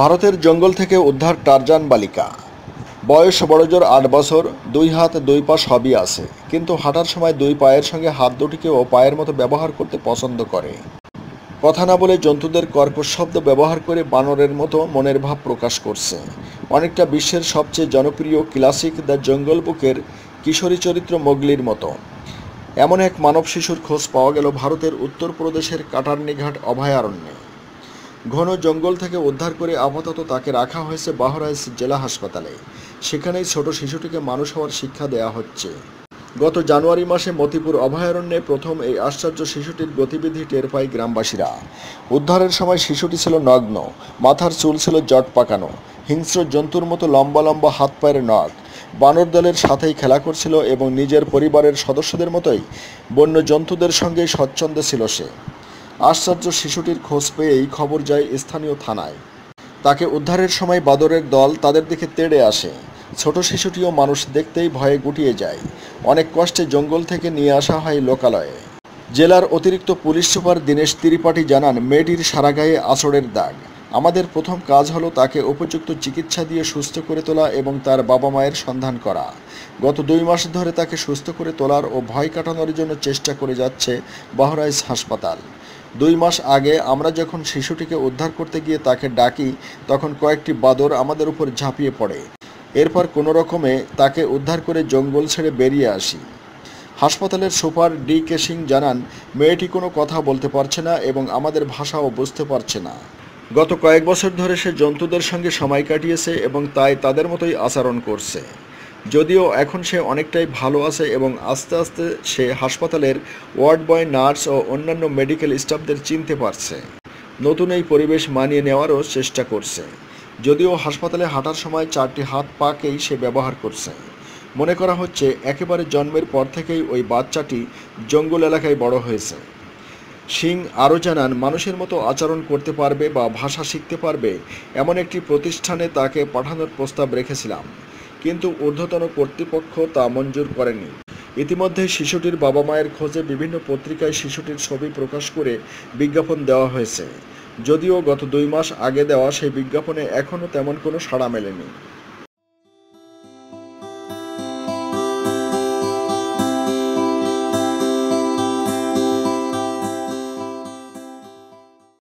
ভারতের জঙ্গল থেকে উদ্ধার টারজান বালিকা। বয়স বড়জোর আট বছর, দুই হাত, দুই পা সবই আছে। কিন্তু হাঁটার সময় দুই পায়ের সঙ্গে হাত দুটিকেও পায়ের মতো ব্যবহার করতে পছন্দ করে। কথা না বলে জন্তুদের কর্কশ শব্দ ব্যবহার করে বানরের মতো মনের ভাব প্রকাশ করছে। অনেকটা বিশ্বের সবচেয়ে জনপ্রিয় ক্লাসিক দ্য জঙ্গল বুকের কিশোরী চরিত্র মোগলির মতো। এমন এক মানব শিশুর খোঁজ পাওয়া গেল ভারতের উত্তরপ্রদেশের কাটারনিঘাট অভয়ারণ্যে। ঘন জঙ্গল থেকে উদ্ধার করে আপাতত তাকে রাখা হয়েছে বাহরাইচ জেলা হাসপাতালে। সেখানেই ছোট শিশুটিকে মানুষ হওয়ার শিক্ষা দেওয়া হচ্ছে। গত জানুয়ারি মাসে মতিপুর অভয়ারণ্যে প্রথম এই আশ্চর্য শিশুটির গতিবিধি টের পায় গ্রামবাসীরা। উদ্ধারের সময় শিশুটি ছিল নগ্ন, মাথার চুল ছিল জট পাকানো, হিংস্র জন্তুর মতো লম্বা লম্বা হাত পায়ের নখ, বানর দলের সাথেই খেলা করছিল এবং নিজের পরিবারের সদস্যদের মতোই বন্য জন্তুদের সঙ্গেই স্বচ্ছন্দে ছিল সে। আশ্চর্য শিশুটির খোঁজ পেয়েই খবর যায় স্থানীয় থানায়। তাকে উদ্ধারের সময় বাদরের দল তাদের দিকে তেড়ে আসে। ছোট শিশুটিও মানুষ দেখতেই ভয়ে গুটিয়ে যায়। অনেক কষ্টে জঙ্গল থেকে নিয়ে আসা হয় লোকালয়ে। জেলার অতিরিক্ত পুলিশ সুপার দীনেশ ত্রিপাঠী জানান, মেয়েটির সারা গায়ে দাগ। আমাদের প্রথম কাজ হলো তাকে উপযুক্ত চিকিৎসা দিয়ে সুস্থ করে তোলা এবং তার বাবা মায়ের সন্ধান করা। গত দুই মাস ধরে তাকে সুস্থ করে তোলার ও ভয় কাটানোর জন্য চেষ্টা করে যাচ্ছে বহরাইচ হাসপাতাল। দুই মাস আগে আমরা যখন শিশুটিকে উদ্ধার করতে গিয়ে তাকে ডাকি, তখন কয়েকটি বাদর আমাদের উপর ঝাঁপিয়ে পড়ে। এরপর কোনো রকমে তাকে উদ্ধার করে জঙ্গল ছেড়ে বেরিয়ে আসি। হাসপাতালের সুপার ডি কে সিং জানান, মেয়েটি কোনো কথা বলতে পারছে না এবং আমাদের ভাষাও বুঝতে পারছে না। গত কয়েক বছর ধরে সে জন্তুদের সঙ্গে সময় কাটিয়েছে এবং তাই তাদের মতোই আচরণ করছে। যদিও এখন সে অনেকটাই ভালো আছে এবং আস্তে আস্তে সে হাসপাতালের ওয়ার্ড বয়, নার্স ও অন্যান্য মেডিকেল স্টাফদের চিনতে পারছে। নতুন এই পরিবেশ মানিয়ে নেওয়ারও চেষ্টা করছে। যদিও হাসপাতালে হাঁটার সময় চারটি হাত পাকেই সে ব্যবহার করছে। মনে করা হচ্ছে একেবারে জন্মের পর থেকেই ওই বাচ্চাটি জঙ্গল এলাকায় বড় হয়েছে। সিং আরও জানান, মানুষের মতো আচরণ করতে পারবে বা ভাষা শিখতে পারবে, এমন একটি প্রতিষ্ঠানে তাকে পাঠানোর প্রস্তাব রেখেছিলাম। কিন্তু ঊর্ধ্বতন কর্তৃপক্ষ তা মঞ্জুর করেনি। ইতিমধ্যে শিশুটির বাবা মায়ের খোঁজে বিভিন্ন পত্রিকায় শিশুটির ছবি প্রকাশ করে বিজ্ঞাপন দেওয়া হয়েছে। যদিও গত দুই মাস আগে দেওয়া সেই বিজ্ঞাপনে এখনও তেমন কোনো সাড়া মেলেনি।